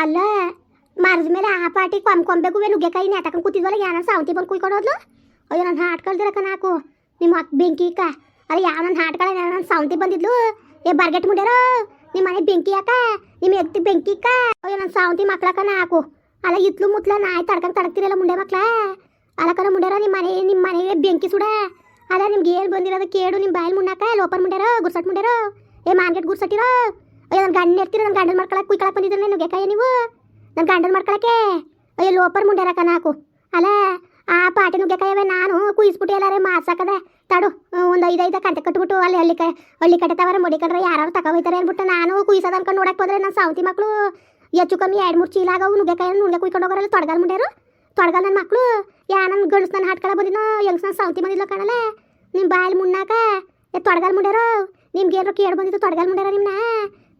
ಅಲ್ಲ, ಮರದ ಮೇಲೆ ಆ ಪಾಟಿ ಕೊಂಬ್ ಕೊಂಬೆಗೂ ನುಗ್ಗೆಕಾಯಿ ನೆತಕೊಂಡು ಕೂತಿದ್ವಲ್ಲ ಯಾನ ಸಾವಂತಿ ಬಂದು ಕುಯ್ಕೊಡೋದ್ಲು ಅಯ್ಯೋ ಹಾಟ್ ಕಳ್ದಿರಕ ನಾಕು ನಿಮ್ಮ ಅಕ್ಕ ಬೆಂಕಿ ಅಕ್ಕ. ಅಲ್ಲ ಯಾವ ನನ್ನ ಹಾಟ್ ಕಳ ನನ್ನ ಸಾವಂತಿ ಬಂದಿದ್ಲು? ಏ, ಬರ್ಗೆಟ್ ಮುಂಡ್ಯಾರ? ನಿಮ್ಮ ಮನೆ ಬೆಂಕಿ ಅಕ್ಕ? ನಿಮ್ಮ ಎತ್ತಿ ಬೆಂಕಿ ಅಕ್ಕ? ಅಯ್ಯೋ ನನ್ನ ಸಾವಂತಿ ಮಕ್ಳಕ್ಕ ನಾಕು ಅಲ್ಲ, ಇತ್ಲು ಮುತ್ಲ ನಾಯಿ ತಡ್ಕಂಡ್ ತಡಕ್ತಿರಲ್ಲ ಮುಂಡೆ ಮಕ್ಳ? ಅಲಕನ ಮುಂಡ್ಯಾರ ನಿಮ್ಮ ಮನೆ ನಿಮ್ಮ ಮನೆಗೆ ಬೆಂಕಿ ಸುಡ? ಅಲ್ಲ, ನಿಮ್ಗೆ ಏನು ಬಂದಿರೋದು ಕೇಡು ನಿಮ್ಮ ಬಾಯಲ್ಲಿ ಮುಣ್ಣಾಕ ಲೋಪರ್ ಮುಂಡ್ಯಾರ, ಗುರ್ಸಟ್ ಮುಂಡ್ಯಾರ? ಏ ಮಾರ್ಕೆಟ್ ಗುರ್ಸಟ್ಟಿರೋ? ಅಯ್ಯೋ ನನ್ನ ಗಂಡ ಇರ್ತೀರ ನನ್ನ ಗಂಡನ ಮಾಡ್ಕೊಳಕ್ಕೆ ಕುಯ್ಕೊಳಕ್ಕೆ ಬಂದಿದ್ರೆ ನುಗ್ಗೆಕಾಯಿ ನೀವು? ನನ್ನ ಗಂಡನ ಮಾಡ್ಕೊಳಕ್ಕೆ? ಅಯ್ಯೋ, ಲೋಪರ್ ಮುಂಡ್ಯಾರಕ್ಕ ನಾಕು ಅಲ್ಲ, ಆ ಪಾಟಿ ನುಗ್ಗೆಕಾಯವೆ ನಾನು ಕುಯ್ಸ್ಬಿಟ್ಟು ಎಲ್ಲಾರೇ ಮಾಸಕದ ತಡು, ಒಂದು ಐದೈದು ಕಂತೆ ಕಟ್ಬಿಟ್ಟು ಅಲ್ಲಿ ಹಳ್ಳಿ ಕ, ಹಳ್ಳಿ ಕಡೆ ತವರ ಮುಡಿ ಕಡ್ರೆ ಯಾರು ತಗೋಯ್ತಾರೆ ಅಂದ್ಬಿಟ್ಟು ನಾನು ಕುಯ್ಸೋದು ಅನ್ಕೊಂಡು ನೋಡಕ್ಕೆ ಹೋದ್ರೆ ನನ್ನ ಸಾವಂತಿ ಮಕ್ಕಳು ಹೆಚ್ಚು ಕಮ್ಮಿ ಎರಡು ಮೂರು ಚೀಲ ಆಗವು ನುಗ್ಗೆಕಾಯಿ ನುಗ್ಗೆ ಕುಯ್ಕೊಂಡು ಹೋಗೋರಲ್ಲ ತೊಡಗಲ್ ಮುಂಡ್ಯಾರು ತೊಡಗಲ್ ನನ್ನ ಮಕ್ಕಳು ಯಾ ನನ್ನ ಗಂಡಸ್ ನನ್ನ ಹಾಟ್ಕಳ ಬಂದಿನ ಹೆಂಗ್ಸ್ ನನ್ನ ಸಾವಂತಿ ಬಂದಿಲ್ಲ ಕಾಣಲ್ಲ ನಿಮ್ಮ ಬಾಯಲ್ಲಿ ಮುಣ್ಣಾಕ? ತೊಡಗಲ್ ಮುಂಡ್ಯಾರು ನಿಮ್ಗೆ ಏನಾರು ಕೇಳಿ ಬಂದಿದ್ದು ತೊಡಗಲ್ ಮುಂಡ್ಯಾರ ನಿಮ್ಮನ್ನ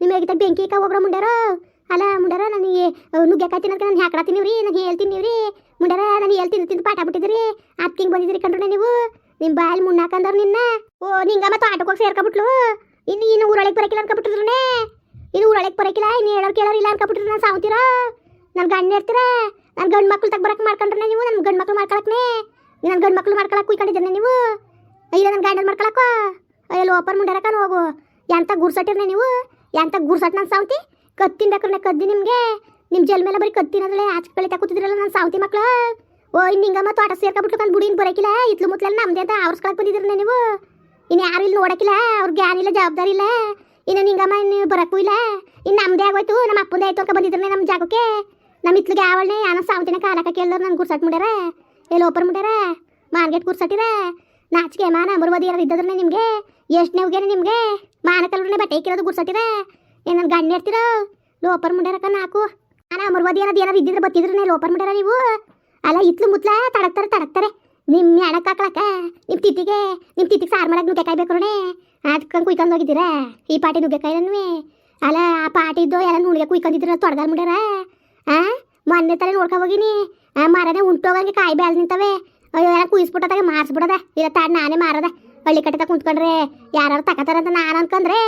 ನಿಮ್ಮ ಬೆಂಕಿ ಕ ಹೋಗ್ರ ಮುಂಡಾರ. ಅಲ್ಲ ಮುಂಡ್ಯಾರ ನನಗೆ ನುಗ್ಗೆಕಾಯಿ ನಾನು ಹಾಕಡತ್ತೀನಿ ರೀ ನಾನು ಹೇಳ್ತೀನಿ ರೀ ಮುಂಡ್ಯಾರ ನಾನು ಹೇಳ್ತೀನಿ ತಿಂದು ಪಾಠ ಬಿಟ್ಟಿದ್ರಿ. ಅತ್ತಿಂಗ್ ಬಂದಿದ್ರಿ ಕಂಡ್ರೆ ನೀವು? ನಿಮ್ಮ ಬಾಯಲ್ಲಿ ಮುಣ್ಣಾಕಂದ್ರ ನಿನ್ನ. ಓ, ನಿಂಗ ಮತ್ತೆ ಹೋಗಿ ಸೇರ್ಕೊಬಿಟ್ಲು? ಇನ್ನು ಇನ್ನು ಊರೊಳಗೆ ಬರಕಿಲ್ಲ ಅನ್ಕೊಬಿಟ್ಟಿದ್ರನೇ? ಇನ್ನು ಊರೊಳಗೆ ಬರಕಿಲ್ಲ, ಇನ್ನು ಹೇಳೋರು ಕೇಳೋರು ಇಲ್ಲ ಅನ್ಕೊಬಿಟ್ರಿ ನಾನು ಸಾವುತ್ತೀರ ನನ್ನ ಗಂಡ ಇರ್ತೀರ? ನನ್ನ ಗಂಡು ಮಕ್ಳು ತಗ ಬರಕ್ಕೆ ಮಾಡ್ಕೊಂಡ್ರೆ ನೀವು? ನನ್ನ ಗಂಡು ಮಕ್ಳು ಮಾಡ್ಕೊಳಕ್ನೆ? ನನ್ನ ಗಂಡು ಮಕ್ಳು ಮಾಡ್ಕೊಳಕ್ಕೆ ಕುಯ್ಕೊಂಡಿದ್ದೇನೆ ನೀವು? ಇಲ್ಲ ನನ್ನ ಗಂಡನ ಮಾಡ್ಕೊಳಕ್ಕ? ಅಯ್ಯೋ ಓಪನ್ ಮುಂಡರಕ ಹೋಗು ಎಂತ ಗುರ್ಸಟ್ಟಿರ್ನೆ ನೀವು? ಎಂತ ಗುರ್ಸಟ್ ನನ್ನ ಸಾವಂತಿ? ಕತ್ತಿನ ಬೇಕಾದ್ರೆ ಕದ್ದಿ ನಿಮಗೆ? ನಿಮ್ಮ ಜಲ್ ಮೇಲೆ ಬರೀ ಕತ್ತಿನ ಆಚೆ ಕಳಿ ಕೂತಿದ್ರಲ್ಲ ನನ್ನ ಸಾವತಿ ಮಕ್ಳು? ಓ ಇನ್ನು ಹಿಂಗಮ್ಮ ತೋಟ ಸೇರ್ಕೊಬಿಟ್ಟು ನನ್ನ ಬುಡಿನ ಬರೋಕಿಲ್ಲ. ಇತ್ಲು ಮುತ್ಲ ನಮ್ದೇ ಅಂತ ಆವರ್ಸ್ಕೊಳಕ್ ಬಂದಿದ್ರನೆ ನೀವು? ಇನ್ನು ಯಾರು ಇಲ್ಲಿ ನೋಡಕ್ಕಿಲ್ಲ ಅವ್ರ ಜ್ಞಾನ ಇಲ್ಲ, ಜವಾಬ್ದಾರಿ ಇಲ್ಲ. ಇನ್ನು ನಿಂಗಮ್ಮ ಇನ್ನು ಬರಕ್ಕೂ ಇಲ್ಲ. ಇನ್ನು ನಮ್ದೇ ಆಗೋಯ್ತು. ನಮ್ಮ ಅಪ್ಪಂದೇ ಆಯ್ತು ಅಂತ ಬಂದಿದ್ರೆ ನಮ್ಮ ಜಾಗಕ್ಕೆ. ನಮ್ಮ ಇತ್ಲಿಗೆ ಯಾವಳ್ನೆ ಯಾನ ಸಾವಂತಿನ ಕಾಲಕ್ಕೆ ಕೇಳಿದ್ರು ನಾನು ಗುರ್ಸಟ್ ಮುಡ್ಯಾರ. ಎಲ್ಲಿ ಓಪರ್ ಮುಡ್ಯಾರ? ಮಾರ್ಕೆಟ್ ಗುರ್ಸಟ್ಟಿರ ನಾಚಿಕೆ ಮಾನ ಮರುವದಿ ಏನಾದ್ರು ಇದ್ದದ್ರನೆ ನಿಮಗೆ? ಎಷ್ಟು ಹೋಗ್ಯಾರ ನಿಮಗೆ? ಮಾನ ಕಲ್ರನೆ ಬಟ್ಟೆ ಇಕ್ಕಿರೋದು ಗುರ್ಸಟ್ಟಿರ ಏನು ನನ್ನ ಗಂಡ ಇರ್ತೀರೋ ಲೋಪರ್ ಮುಂಡ್ಯಾರಕ್ಕ ನಾಕು ನಾನು ಅಮರ್ವಾದಿ ಏನಾದ್ರು ಏನಾದ್ರು ಇದ್ದಿದ್ರೆ ಬತ್ತಿದ್ರೆ ಲೋಪರ್ ಮುಂಡ್ಯಾರ ನೀವು? ಅಲ್ಲ, ಇತ್ಲು ಮುತ್ಲ ತಡಕ್ತಾರೆ ತಡಕ್ತಾರೆ. ನಿಮ್ಮ ಎಣಕ್ಕೆ ಹಾಕ್ಲಕ್ಕ? ನಿಮ್ಮ ತಿತ್ತಿಗೆ ನಿಮ್ಮ ತಿತ್ತಿಗೆ ಸಾರು ಮಾಡಕ್ಕೆ ನುಗ್ಗೆಕಾಯಿ ಬೇಕು ನೋಡೆ? ಅದಕ್ಕೆ ಕುಯ್ಕೊಂಡು ಹೋಗಿದ್ದೀರಾ? ಈ ಪಾಟಿ ನುಗ್ಗೆಕಾಯಿನೂ ಅಲ್ಲ, ಆ ಪಾಟಿದ್ದು ಎಲ್ಲ ನುಣ್ಗೆ ಕುಯ್ಕೊಂಡಿದ್ದೀರ ತೊಡಗಲ್ ಮುಂಡ್ಯಾರ ಆ? ಮೊನ್ನೆ ತರ ನೋಡ್ಕೊ ಹೋಗಿನಿ. ಆ ಮರನೇ ಉಂಟೋಗಂಗೆ ಕಾಯಿ ಬೇಲ್ ನಿಂತವೆ. ಅಯ್ಯೋ, ಯಾರು ಕುಯಿಸ್ಬಿಟ್ಟದಾಗ ಮಾರ್ಸ್ಬಿಡದ? ಇಲ್ಲ ತಾಡ್ ನಾನೇ ಮಾರದ. ಹಳ್ಳಿ ಕಟ್ಟೆ ಕುಂತ್ಕೊಂಡ್ರೆ ಯಾರು ತಕತಾರಂತ ನಾನು ಅನ್ಕೊಂಡ್ರೆ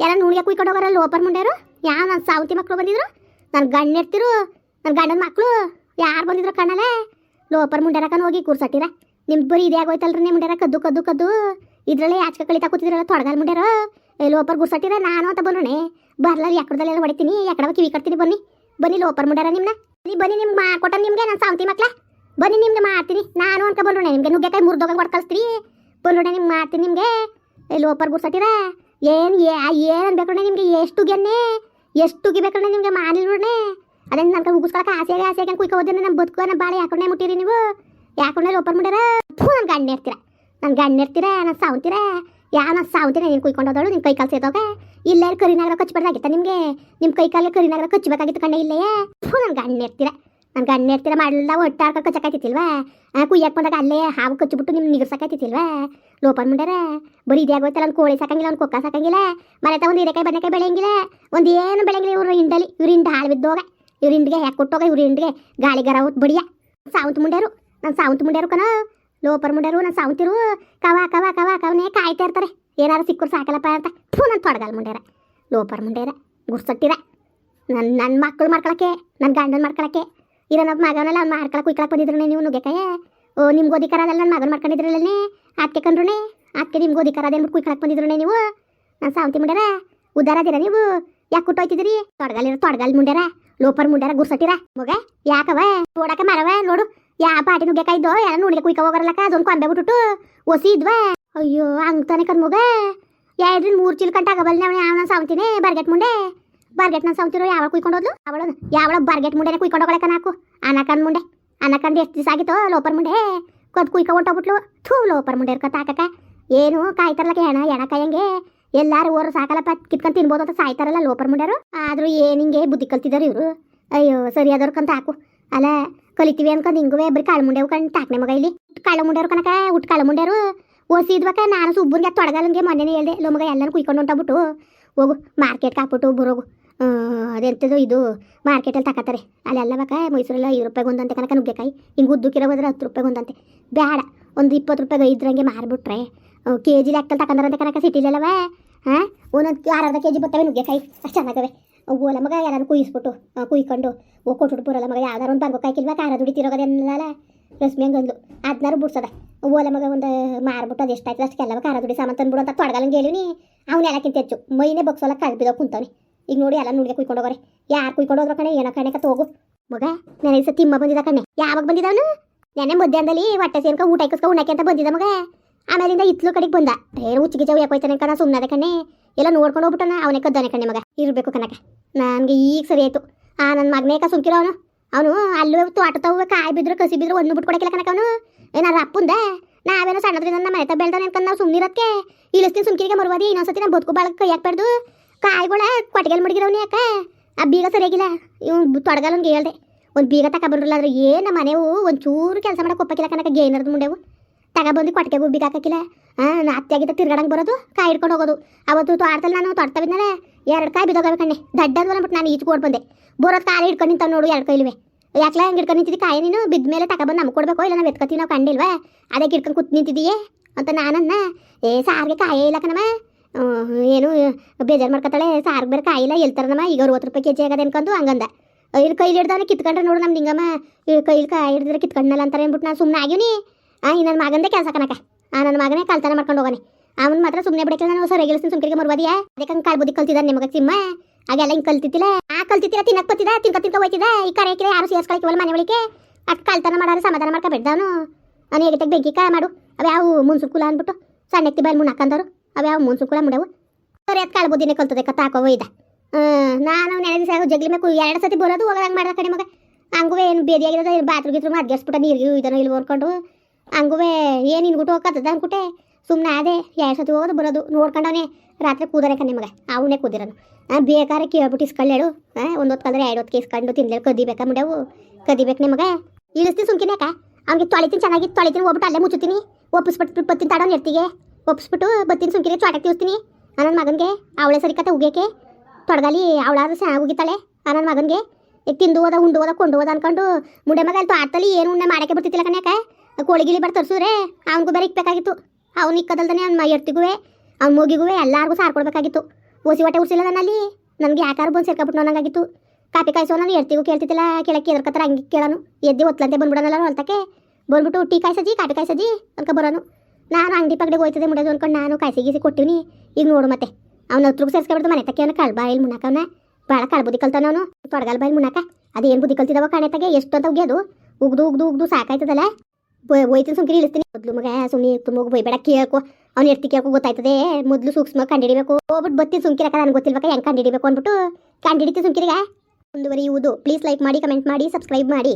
ಎಲ್ಲ ನುಣ್ಗೆ ಕುಯ್ಕೊಂಡು ಹೋಗೋರ ಲೋಪರ್ ಮುಂಡ್ಯಾರು ಯಾವ ನನ್ನ ಸಾವತಿ ಮಕ್ಕಳು ಬಂದಿದ್ರು? ನನ್ನ ಗಂಡ ಇರ್ತಿರು ನನ್ನ ಗಂಡನ ಮಕ್ಕಳು ಯಾರು ಬಂದಿದ್ರು ಕಣ್ಣಲ್ಲೇ? ಲೋಪರ್ ಮುಂಡ್ಯಾರಕನ ಹೋಗಿ ಕೂರ್ಸಟ್ಟಿರ ನಿಮ್ಮ ಬರೀ ಇದೇ ಆಗೋಯ್ತಲ್ರಿ ನಿಮ್ಮ ಕದ್ದು ಕದ್ದು ಕದ್ದು. ಇದ್ರಲ್ಲೇ ಯಾಚಕ ಕಳಿತಾ ಕೂತಿದ್ರಲ್ಲ ತೊಡಗಲ್ ಮುಂಡ್ಯಾರ ಏ, ಲೋಪರ್ ಗುರ್ಸಟ್ಟಿರ ನಾನು ಅಂತ ಬಂದ್ರೆ ಬರ್ಲ ಎಕ್ಕಡದಲ್ಲೆಲ್ಲ ಹೊಡಿತೀನಿ? ಎಕ್ಕಡ ಕಿವಿ ಕಟ್ತೀನಿ ಬನ್ನಿ. ಬನ್ನಿ ಲೋಪರ್ ಮುಂಡ್ಯಾರ ನಿಮ್ನ. ಬನ್ನಿ ನಿಮ್ಗೆ ಮಾಡ್ಕೊಟ್ಟ ನಿಮ್ಗೆ ನನ್ನ ಸಾವಂತಿ ಮಕ್ಳ. ಬನ್ನಿ ನಿಮ್ಗೆ ಮಾಡ್ತೀನಿ ನಾನು ಅನ್ಕ ಬಂದ್ರೋಣೆ ನಿಮಗೆ ನುಗ್ಗೆಕಾಯಿ ಮುರಿದೋಗ ಹೊಡ್ ಕಳಿಸ್ತೀರಿ ಬಂದ್ರೋಣೆ ನಿಮ್ಗೆ ಮಾಡ್ತೀನಿ ನಿಮ್ಗೆ ಇಲ್ಲಿ ಲೋಪರ್ ಗುರ್ಸಟ್ಟಿರ ಏನು ಏನು ಅನ್ಬೇಕಣ್ಣ ನಿಮಗೆ? ಎಷ್ಟು ಗೆನ್ನೆ? ಎಷ್ಟು ಗಿಬೇಕಣ್ಣ ನಿಮ್ಗೆ ನೋಡಣೆ ಅದನ್ನ ನನ್ಗೆ ಉಗಿಸ್ಕೊಳಕ್ಕೆ ಆಸೆಗೆ ಆಸೆಗೆ ಕುಯ್ಕೊ ಹೋದ್ರೆ ನಮ್ಮ ಬದುಕು ನಮ್ಮ ಬಾಳೆ ಯಾಕೊಂಡೆ ಮುಟ್ಟಿರಿ ನೀವು? ಯಾಕೊಂಡೆ ಲೋಪರ್ ಮಾಡ್ಯಾರ ಫೂ ನನ್ನ ಗಣ್ಣ ಇರ್ತೀರ. ನನ್ನ ಗಣ್ಣ ಇರ್ತೀರ, ನಾನು ಸಾವಂತೀರ? ಯಾವ ನಾನು ಸಾವಂತೀರ ನೀನು ಕುಯ್ಕೊಂಡು ಹೋದಳು ನಿಮ್ಮ ಕೈ ಕಾಲು ಸೇತೋಗ ಇಲ್ಲೇ ಕರಿನಾಗರ ಕಚ್ಚಬಾರ್ದಾಗಿತ್ತ ನಿಮಗೆ? ನಿಮ್ಮ ಕೈ ಕಾಲ ಕರಿನಾಗರ ಕಚ್ಚಬೇಕಾಗಿತ್ತು ಕಂಡೆ ಇಲ್ಲೇ? ಫೂ ನನ್ನ ಗಣ್ಣ ಇರ್ತೀರ. ನನ್ನ ಗಂಡ ಇರ್ತೀರ ಮಾಡಲ್ಲ ಒಟ್ಟಾರ್ಕ ಕಚ್ಚಕಾಯ್ತಿಲ್ವಾ ಆ ಕುಯ್ಯಕ್ಕೆ ಬಂದಾಗ ಅಲ್ಲೇ ಹಾವು ಕಚ್ಚಿಬಿಟ್ಟು ನಿಮ್ಗೆ ನಿಗರ್ಸಾಕಾಯ್ತಿತ್ತಿಲ್ವಾ ಲೋಪರ್ ಮುಂಡ್ಯಾರ ಬರೀ ಇದೇ ಆಗೋಯ್ತಲ್ಲ ಒಂದು ಕೋಳಿ ಸಾಕಂಗಿಲ್ಲ ಒಂದು ಕೊಕ್ಕ ಸಾಕಂಗಿಲ್ಲ ಮನೆ ಒಂದು ಹೀರೆಕಾಯಿ ಬದನೆಕಾಯಿ ಬೆಳೆಯಂಗಿಲ್ಲ ಒಂದು ಏನು ಬೆಳೆಯಂಗಿಲ್ಲ ಇವ್ರು ಹಿಂಡಲಿ ಇವ್ರ ಹಿಂಡ ಹಾಳು ಬಿದ್ದೋಗ ಇವ್ರ ಹಿಂಡಿಗೆ ಯಾಕೆ ಕೊಟ್ಟೋಗ ಇವ್ರ ಹಿಂಡಿಗೆ ಗಾಳಿ ಗರ ಔತ್ ಬಡಿಯ ಸಾವಂತ ಮುಂಡ್ಯಾರು ನಾನು ಸಾವಂತ ಮುಂಡ್ಯಾರು ಕಣ ಲೋಪರ್ ಮುಂಡ್ಯಾರು ನಾನು ಸಾವಂತಿರು ಕವ ಕವ ಕವ ಕವನೇ ಕಾಯ್ತಾ ಇರ್ತಾರೆ ಏನಾರು ಸಿಕ್ಕರು ಸಾಕಲ್ಲಪ್ಪ ಅಂತ ಫೂ ನಾನು ತೊಡಗಲ್ ಮುಂಡ್ಯಾರ ಲೋಪರ್ ಮುಂಡ್ಯಾರ ಗುರ್ಸಟ್ಟಿರ ನನ್ನ ನನ್ನ ಮಕ್ಕಳು ಮಾಡ್ಕೊಳಕ್ಕೆ ನನ್ನ ಗಂಡನ ಮಾಡ್ಕೊಳಕ್ಕೆ ಇರೋ ನಮ್ಮ ಮಗನಲ್ಲ ಮಾಡ್ಕೊಳಕ್ಕೆ ಕುಯ್ಕೊಳಕ್ಕೆ ಬಂದಿದ್ರೆ ನೀವು ನುಗ್ಗೆಕಾಯ? ಓ, ನಿಮ್ಗೆ ಗೋಧಿಕರ ಅದಲ್ಲ ನನ್ನ ಮಗನ ಮಾಡ್ಕೊಂಡಿದ್ರಲ್ಲೇ ಅದಕ್ಕೆ ಕಂಡ್ರೂ ಅದಕ್ಕೆ ನಿಮ್ಗೆ ಓದಿಕಾರ ಅದೇನು ಕುಯ್ಕೊಳಕ್ಕೆ ಬಂದಿದ್ರು ನೀವು? ನಾನು ಸಾವಂತಿ ಮುಂಡ್ಯಾರ, ಉದ್ದಾರ ಅದೀರ ನೀವು? ಯಾಕೆ ಕುಟ್ಟೋಯ್ತಿದ್ರಿ ತೊಡಗಲಿರ ತೊಡಗಲ್ ಮುಂಡ್ಯಾರ, ಲೋಪರ್ ಮುಂಡ್ಯಾರ ಗುರ್ಸಟ್ಟಿರ ಮಗ ಯಾಕವ ನೋಡಕ್ಕೆ ಮರವ ನೋಡು, ಯಾ ಪಾಟಿ ನುಗ್ಗೆಕಾಯ್ದೋ ಎಲ್ಲ ನೋಡಿಗೆ ಕುಯ್ಕ ಹೋಗರಲ್ಲಕ್ಕ, ಅದೊಂದು ಕೊಂಬೆ ಬಿಟ್ಬಿಟ್ಟು ಒಸಿ ಇದ್ವಾ? ಅಯ್ಯೋ, ಹಂಗ್ ತಾನೆ ಕಣ್ ಮಗ. ಎರಡ್ರಿಂದ ಮೂರು ಚಿಲ್ ಕಂಟ ಆಗಬಲ್ಲ ಅವನ ಯಾವ ಸಾವಂತಿನೇ, ಬರ್ಗೆಟ್ ಮುಂಡೆ. ಬರ್ಗೆಟ್ ನಾನು ಸಾವಂತಿರೋ ಯಾವಾಗ ಕುಯ್ಕೊಂಡು ಹೋದ್ಲು? ಅವಳು ಯಾವಳ ಬರ್ಗೆಟ್ ಮುಂಡೆನೆ ಕುಯ್ಕೊಂಡು ಹೋಗಳಕ ನಾಕು ಅನಕಂಡ್ ಮುಂಡೆ. ಅನಕಂಡ್ ಎಷ್ಟು ದಿವಸ ಆಗಿತ್ತು ಲೋಪರ್ ಮುಂಡೆ. ಕೊದ್ ಕುಯ್ಕೊ ಹೊಂಟೋಗ್ಬಿಟ್ಲು. ಥೂ, ಲೋಪರ್ ಮುಂಡೆ ಇರ್ಕೊತ ಹಾಕಕ್ಕ ಏನು ಕಾಯ್ತಾರಲ್ಲಕ ಹೆಣ ಹೆಣ ಕಾಯಂಗೆ. ಎಲ್ಲಾರು ಓರು ಸಾಕಲ್ಲಪ್ಪ ಕಿತ್ಕೊಂಡು ತಿನ್ಬೋದು ಅಂತ ಸಾಯ್ತಾರಲ್ಲ ಲೋಪರ್ ಮುಂಡ್ಯಾರು. ಆದ್ರೂ ಏನು ಹಿಂಗೆ ಬುದ್ಧಿ ಕಲ್ತಿದ್ದಾರೆ ಇವರು. ಅಯ್ಯೋ ಸರಿಯಾದವ್ರಕ್ಕಂತ ಹಾಕು ಅಲ್ಲ, ಕಲಿತೀವಿ ಅನ್ಕೊಂಡು ಹಿಂಗುವೆ ಬರೀ ಕಾಳು ಮುಂಡೆವು ಕಂಡು ತಾಕ್ನೆ ಮಗ ಇಲ್ಲಿ. ಕಾಳು ಮುಂಡ್ಯಾರು ಕನಕ ಉಟ್ ಕಾಳು ಮುಂಡ್ಯಾರು. ಓಸಿದ್ವಕ ನಾನು ಸುಬ್ಬನ್ಗೆ ತೊಡಗಲ್ಲಂಗೆ ಮೊನ್ನೆನೇ ಹೇಳ್ದೆ, ಲೋ ಮಗ ಎಲ್ಲನೂ ಕುಯ್ಕೊಂಡು ಹೊಂಟೋಗ್ಬಿಟ್ಟು ಹೋಗು, ಮಾರ್ಕೆಟ್ಗೆ ಹಾಕ್ಬಿಟ್ಟು ಬರೋಗು. ಅದೆಂಥದ್ದು ಇದು? ಮಾರ್ಕೆಟಲ್ಲಿ ತಗೋತಾರೆ ಅಲ್ಲೆಲ್ಲ ಬೇಕಾ ಮೈಸೂರೆಲ್ಲ ಐದು ರೂಪಾಯಿಗೆ ಒಂದಂತೆ ಕನಕ ನುಗ್ಗೆಕಾಯಿ. ಹಿಂಗೆ ಉದ್ದಕ್ಕಿರೋ ಹೋದ್ರೆ ಹತ್ತು ರೂಪಾಯಿಗೆ ಒಂದಂತೆ. ಬೇಡ ಒಂದು ಇಪ್ಪತ್ತು ರೂಪಾಯಿಗೆ ಐದ್ರಂಗೆ ಮಾರ್ಬಿಟ್ರೆ. ಕೆ ಜಿ ಲೆಕ್ಕಲ್ಲಿ ತಗೊಂಡ್ರಂತೆ ಕನಕ ಸಿಟಿಲಲ್ಲವ ಹಾಂ? ಒಂದೊಂದು ಅರ್ಧ ಕೆ ಜಿ ಬರ್ತವೆ ನುಗ್ಗೆಕಾಯಿ. ಅಷ್ಟು ಚೆನ್ನಾಗವೆ. ಓಲ ಮಗ ಯಾರು ಕುಯ್ಸ್ಬಿಟ್ಟು ಕುಯ್ಕೊಂಡು ಓ ಕೊಟ್ಬಿಟ್ಟು ಬರಲ್ಲ ಮಗ. ಯಾವ್ದಾರು ಒಂದು ಬಂಗೋ ಕಾಯ್ಕಿಲ್ವಾ ಖಾರ ದುಡಿ ತಿರೋಗೋದೇನಲ್ಲ ರಶ್ಮಿ ಹಂಗಂದ್ಲು. ಅದನ್ನಾರು ಬಿಡ್ಸದ. ಓಲ ಮಗ, ಒಂದು ಮಾರ್ಬಿಟ್ಟು ಅದು ಎಷ್ಟಾಯ್ತು ಅಷ್ಟಕ್ಕೆಲ್ಲ ಖಾರ ದುಡಿ ಸಾಮಾನು ತಂದ್ಬಿಡು ಅಂತ ತೊಡಗಲಂಗೆ ಹೇಳಿನಿ ಅವನ ಎಲ್ಲಕ್ಕಿಂತ ಹೆಚ್ಚು ಮೈನೇ ಬಗ್ಸೋಲ್ಲ ಕಳ್ಬಿದೋ ಕುಂತವನಿ. ಈಗ ನೋಡಿ ಎಲ್ಲ ನೋಡಿ ಕುಯ್ಕೊಂಡು ಹೋಗೋರೆ. ಯಾರು ಕುಯ್ಕೊಂಡು ಹೋದ್ರ ಕಣೆ? ಏನೋ ಕಣೆ ಹೋಗು. ಮಗ ನನಗೆ ಸತಿ ತಿಮ್ಮ ಬಂದಿದ್ದ ಕಣೆ. ಯಾವಾಗ ಬಂದಿದವನು? ನೆನೆ ಮಧ್ಯಾಹ್ನದಲ್ಲಿ ಹೊಟ್ಟೆ ಸೇರ್ಕ, ಊಟ ಇಕ್ಕಸ್ಕೊ, ಉಣ್ಣಕ್ಕೆ ಅಂತ ಬಂದಿದ್ದ ಮಗ. ಆಮೇಲಿಂದ ಇತ್ಲು ಕಡೆಗೆ ಬಂದ. ಏನು ಉಚ್ಚಿಗೆ ಜಾವು ಯಾಕೆ ಹೋಯ್ತಾನೆ ಕಣ ಸುಮ್ಮನೆ ಕಣೆ. ಎಲ್ಲ ನೋಡ್ಕೊಂಡು ಹೋಗ್ಬಿಟ್ಟನ, ಅವನೇ ಕದ್ದಾನೆ ಕಣೆ ಮಗ. ಇರಬೇಕು ಕಣಕ. ನನಗೆ ಈಗ ಸರಿ ಆಯ್ತು. ಆ ನನ್ನ ಮಗನೇ ಕ ಸುಮ್ಕಿರೋ ಅವನು. ಅವನು ಅಲ್ಲೂ ತೋಟ ತವ ಕಾಯಿ ಬಿದ್ರು, ಕಸಿ ಬಿದ್ರು, ಒಂದು ಬಿಟ್ಕೊಡಕ್ಕಿಲ್ಲ ಕನಕ ಅವನು. ಏನಾರ ಅಪ್ಪಂದ ನಾವೇನೋ ಸಣ್ಣದ್ರಿಂದ ನಮ್ಮ ಮನೆ ತ ಬೆಳ್ದಾನೆ ಅನ್ಕೊಂಡು ನಾವು ಸುಮ್ಮನಿರಕ್ಕೆ ಇಳಿಸ್ತೀನಿ ಸುಮ್ಕಿರಿಗೆ ಮರುವಾದಿ, ಇನ್ನೊಂದ್ಸತಿ ನಾನು ಬದುಕು ಬಾಳಕ್ಕೆ ಕೈ ಹಾಕ್ಬಾರ್ದು ಕಾಯಿಗಳ ಕೊಟ್ಟಿಗೆಲ್ ಮಡಗಿರವ್ನಿ ಯಾಕ? ಆ ಬೀಗ ಸರಿಯಾಗಿಲ್ಲ. ಇವ್ನು ತೊಡಗಲ್ಲೊಂದು ಹೇಳ್ದೆ. ಒಂದು ಬೀಗ ತಗೊಬಂದ್ರಲ್ಲ ಆದ್ರೆ ಏನು ಮನೆವು ಒಂದು ಚೂರು ಕೆಲಸ ಮಾಡಕ್ಕೆ ಒಪ್ಪಕ್ಕಿಲ್ಲ ಕನಕ ಗೇನರ್ದು ಮುಂಡೆವು ತಗೊಬಂದು ಕೊಟ್ಟಿಗೆ ಬೀಗ ಹಾಕಕ್ಕಿಲ್ಲ ಹಾಂ ಅತ್ತೆಯಾಗಿದ್ದ ತಿರ್ಗಾಡಂಗೆ ಬರೋದು, ಕಾಯಿ ಹಿಡ್ಕೊಂಡು ಹೋಗೋದು. ಅವತ್ತು ತೋಟದಲ್ಲಿ ನಾನು ತೊಡ್ತಾ ಬಿದ್ನಲ್ಲ ಎರಡು ಕಾಯಿ ಬಿದ್ದೋಗವೆ ಕಣ್ಣೆ. ದಡ್ಡದು ಅಂದ್ಬಿಟ್ಟು ನಾನು ಈಚೆ ಕೊಡ್ ಬಂದೆ. ಬರೋದು ಕಾಯಿ ಹಿಡ್ಕೊಂಡು ನಿಂತ ನೋಡು, ಎರಡು ಕೈಲಿವೆ. ಯಾಕ್ಲ ಹಂಗೆ ಹಿಡ್ಕೊಂಡು ನಿಂತಿದ್ದಿ? ಕಾಯಿ ನೀನು? ಬಿದ್ದ ಮೇಲೆ ತಗೊಬಂದು ನಮ್ಗೆ ಕೊಡಬೇಕು ಇಲ್ಲ ನಾವು ಎತ್ಕೊತೀವಿ ನಾವು ಕಂಡಿಲ್ವಾ? ಅದಕ್ಕೆ ಹಿಡ್ಕೊಂಡು ಕೂತ್ ನಿಂತಿದ್ದೀಯೇ? ಅಂತ ನಾನನ್ನ, ಏ, ಸಾರಿಗೆ ಕಾಯೇ ಇಲ್ಲ ಕಣಮ್ಮ ಏನು, ಬೇಜಾರು ಮಾಡ್ಕೊತಾಳೆ, ಸಾರ್ಗೆ ಬೇರೆ ಕಾಯಿಲ್ಲ, ಎಲ್ತಾರನಮ್ಮ, ಈಗ ಅರವತ್ತು ರೂಪಾಯಿ ಕೆ ಜಿ ಆಗದೆ ಅನ್ಕೊಂಡು ಹಂಗಂದ ಇಲ್ಲಿ ಕೈಲಿ ಹಿಡ್ದಾನೆ ಕಿತ್ಕೊಂಡ್ರೆ ನೋಡು ನಮ್ಮ ನಿಂಗಮ್ಮ ಇಲ್ಲಿ ಕೈಲಿ ಕಾಯಿ ಹಿಡಿದ್ರೆ ಕಿತ್ಕೊಂಡಲ್ಲ ಅಂತಾರೆ ಅಂದ್ಬಿಟ್ಟು ನಾನು ಸುಮ್ಮನೆ ಆಗಿವ್ನಿ. ಆ, ಈ ನನ್ನ ಮಗಂದೇ ಕೆಲಸ ಕನಕ ಆ ನನ್ನ ಮಗನೇ ಕಲ್ತಾನ ಮಾಡ್ಕೊಂಡು ಹೋಗನಿ. ಅವನು ಮಾತ್ರ ಸುಮ್ಮನೆ ಬಿಡಕ್ಕೆ ನಾನು ಸರಿ ಗೆಲ್ಸಿನ ಸುಮ್ಕಿರಿಗೆ ಮರ್ವಾದಿಯಾ? ಅದಕ್ಕೆ ಹಂಗೆ ಕಾಲು ಬುದ್ಧಿ ಕಲ್ತಿದ್ದಾನೆ ನಿಮಗೆ ಸಿಮ್ಮ ಹಾಗೆಲ್ಲ ಹಿಂಗೆ ಕಲ್ತಿದ್ದಿಲ್ಲ. ಆ ಕಲ್ತಿತ್ತಿಲ್ಲ ತಿನ್ನಕ್ ಬತ್ತಿದ ತಿನ್ಕ ತಿನ್ಕ ಹೋಯ್ತಿದ ಈ ಕರೆ ಕಿರೆ ಯಾರು ಸೇರ್ಸ್ಕೊಳಕ್ಕೆ ಮನೆ ಒಳಗೆ. ಅಕ್ಕ ಕಳ್ತನ ಮಾಡಾರ, ಸಮಾಧಾನ ಮಾಡ್ಕೊ ಬಿಡ್ದವನು. ಅವನು ಹೇಗೆ ಬೆಂಕಿ ಕಾಯ ಮಾಡು. ಅವು ಯಾವ ಮುನ್ಸುಕುಲ ಅಂದ್ಬಿಟ್ಟು ಬಾಯಲ್ಲಿ ಮುನ್ನ ಹಾಕಂದವರು. ಅವ್ಯಾವ ಮುನ್ಸು ಕೂಡ ಮುಡವು? ಸರಿ ಅದು ಕಾಳು ಬುದ್ಧಿನೇ ಕಲ್ತದೆ ಕತ್ತ ಹಾಕೋ ಒಯ್ದ. ನಾನು ನೆನೆ ದಿವಸ ಜಗ್ಲಿ ಮೇಲೆ ಎರಡು ಸತಿ ಬರೋದು ಹೋಗೋದಂಗೆ ಮಾಡ್ದ ಕಡೆ ಮಗ. ಹಂಗೂ ಏನು ಬೇದಿಯಾಗಿರೋದು ಬಾತ್ರೂಮ್ ಗೀತ್ರು ಅದ್ಗೆಸ್ಬಿಟ್ಟ ನೀರಿಗೆ ಇದನ್ನು ಇಲ್ಲಿ ಓಡ್ಕೊಂಡು ಹಂಗೂ ಏನು ಇನ್ಗುಟ್ಟು ಹೋಗ್ತದ ಅಂದ್ಕೊಟ್ಟೆ ಸುಮ್ಮನೆ ಅದೇ ಎರಡು ಸತಿ ಹೋಗೋದು ಬರೋದು. ನೋಡ್ಕೊಂಡವನೇ ರಾತ್ರಿ ಕೂದರೆ ಕಣ್ಣೆ ಮಗ. ಅವನೇ ಕೂದಿರೋನು. ಬೇಕಾದ್ರೆ ಕೇಳ್ಬಿಟ್ಟು ಇಸ್ಕೊಳ್ಳೇಳು ಒಂದು ಹೊತ್ತು ಕಲ್ದ್ರೆ ಎರಡು ಹೊತ್ತಿಗೆ ಇಸ್ಕೊಂಡು ತಿನ್ಲೇಳು. ಕದಿಬೇಕಾ ಮುಡವು? ಕದಿಬೇಕು ನಿಮಗ. ಇಳಿಸ್ತಿ ಸುಂಕಿನಕ ಅವ್ನಿಗೆ ತೊಳಿತೀನಿ, ಚೆನ್ನಾಗಿ ತೊಳಿತೀನಿ. ಹೋಗ್ಬಿಟ್ಟು ಅಲ್ಲೇ ಮುಚ್ಚುತ್ತೀನಿ. ಒಪ್ಪಿಸ್ಬಿಟ್ಟು ಬತ್ತೀನಿ ತಾಡೋನು ಎರ್ತಿಗೆ ಒಪ್ಪಿಸ್ಬಿಟ್ಟು ಬತ್ತಿನ ಸುಂಕಿರಿ ಚಾಟಕ್ಕೆ ತಿಳ್ಸ್ತೀನಿ ನನ್ನ ಮಗನಿಗೆ, ಅವಳೆ ಸರಿ ಕತೆ ಉಗಿಯಕ್ಕೆ ತೊಡಗಲಿ ಅವಳಾದ್ರೂ ಸಹ ಉಗಿತಾಳೆ ನನ್ನ ಮಗನಿಗೆ. ಈಗ ತಿಂದು ಹೋದ, ಉಂಡು ಹೋದ, ಕೊಂಡು ಹೋದ ಅನ್ಕೊಂಡು ಮುಂಡೆ ಮಗ ಅಲ್ಲಿ ಆಡ್ತಲ್ಲಿ ಏನು ಉಣ್ಣೆ ಮಾಡಕ್ಕೆ ಬರ್ತಿತ್ತಿಲ್ಲ ಕಣ್ಯಾಕ ಕೋಳಿ ಗಿಳಿ ಬರ್ ತರಿಸಿದ್ರೆ ಅವ್ನಿಗೂ ಬೇರೆ ಇಕ್ಬೇಕಾಗಿತ್ತು. ಅವ್ನು ಇಕ್ಕದಲ್ದನೆ ಅವ್ನ ಎರ್ತಿಗೂ ಅವ್ನ ಮೂಗಿಗೂ ಸಾರ್ ಸಾರ್ಕೊಡ್ಬೇಕಾಗಿತ್ತು. ಓಸಿ ಹೊಟ್ಟೆ ಉರ್ಸಿಲ್ಲ ನನ್ನಲ್ಲಿ, ನನಗೆ ಯಾಕಾರು ಬಂದು ಸೇರ್ಕೊಬಿಟ್ಟು ನನಗಾಗಿತ್ತು ಕಾಪಿ ಕಾಯಿಸೋ ನಾನು ಎರ್ತಿಗೂ ಕೇಳ್ತಿದ್ದಿಲ್ಲ ಕೇಳಕ್ಕೆ ಎದ್ರಕತ್ತಾರ ಹಂಗೆ ಕೇಳೋನು. ಎದ್ದು ಒತ್ತಲಂತೆ ಬಂದ್ಬಿಡೋನಲ್ಲ ಹೊಲ್ತಕ್ಕೆ ಬಂದ್ಬಿಟ್ಟು ಟೀ ಕಾಯಿಸಜಿ ಕಾಪಿ ಕಾಯಿಸಜಿ ಅನ್ಕೊ ಬರೋನು. ನಾನು ಅಂಗಡಿ ಪಕ್ಕಡೆ ಹೋಯ್ತದೆ ಮುಡೋದು ಅನ್ಕೊಂಡು ನಾನು ಕಾಯಿಸಿ ಗೀಸಿ ಕೊಟ್ಟಿವ್ನಿ. ಈಗ ನೋಡು ಮತ್ತೆ. ಅವ್ನ ಹತ್ರಕ್ಕೆ ಸೇರ್ಸ್ಕೊಬಿಡ್ದು ಮನೆ ತಕ್ಕೆ ಅವನ ಕಳ್ ಬಾಯಲ್ಲಿ ಮುನ್ನಾಕವನ ಭಾಳ ಕಳ್ ಬುದ್ಧಿ ಕಲ್ತಾನ ಅವನು. ತೊಡಗಲ್ ಬಾಯಲ್ಲಿ ಮುನ್ನಾಕ ಅದೇನು ಬುದ್ಧಿ ಕಲ್ತಿದವ ಕಣೆ ತಗೆ? ಎಷ್ಟು ಅಂತ ಉಗ್ಯೋದು. ಉಗ್ದು ಉಗ್ದು ಉಗ್ದು ಸಾಕಾಯ್ತದಲ್ಲ. ಹೋಯ್ತಿನ ಸುಮ್ಕಿರಿ ಇಳಿಸ್ತೀನಿ. ಮೊದ್ಲು ಮಗ ಸುಮ್ಮನೆ ತುಂಬ ಬೈಬೇಡ ಕೇಳ್ಕೊ ಅವ್ನು ಎರ್ತಿ ಕೇಳ್ಕೊ ಗೊತ್ತಾಯ್ತದೆ? ಮೊದಲು ಸೂಕ್ಷ್ಮ ಕಂಡಿಡಿಬೇಕು. ಹೋಗ್ಬಿಟ್ಟು ಬತ್ತಿ ಸುಮ್ಕಿರಕ ನನಗೆ ಗೊತ್ತಿಲ್ಬೇಕಾ ಹೆಂಗೆ ಕಂಡಿಡಿಬೇಕು ಅಂದ್ಬಿಟ್ಟು ಕಂಡಿಡಿತಿ ಸುಮ್ಕಿರಿಗ. ಮುಂದುವರಿಯುವುದು. ಪ್ಲೀಸ್ ಲೈಕ್ ಮಾಡಿ, ಕಮೆಂಟ್ ಮಾಡಿ, ಸಬ್ಸ್ಕ್ರೈಬ್ ಮಾಡಿ.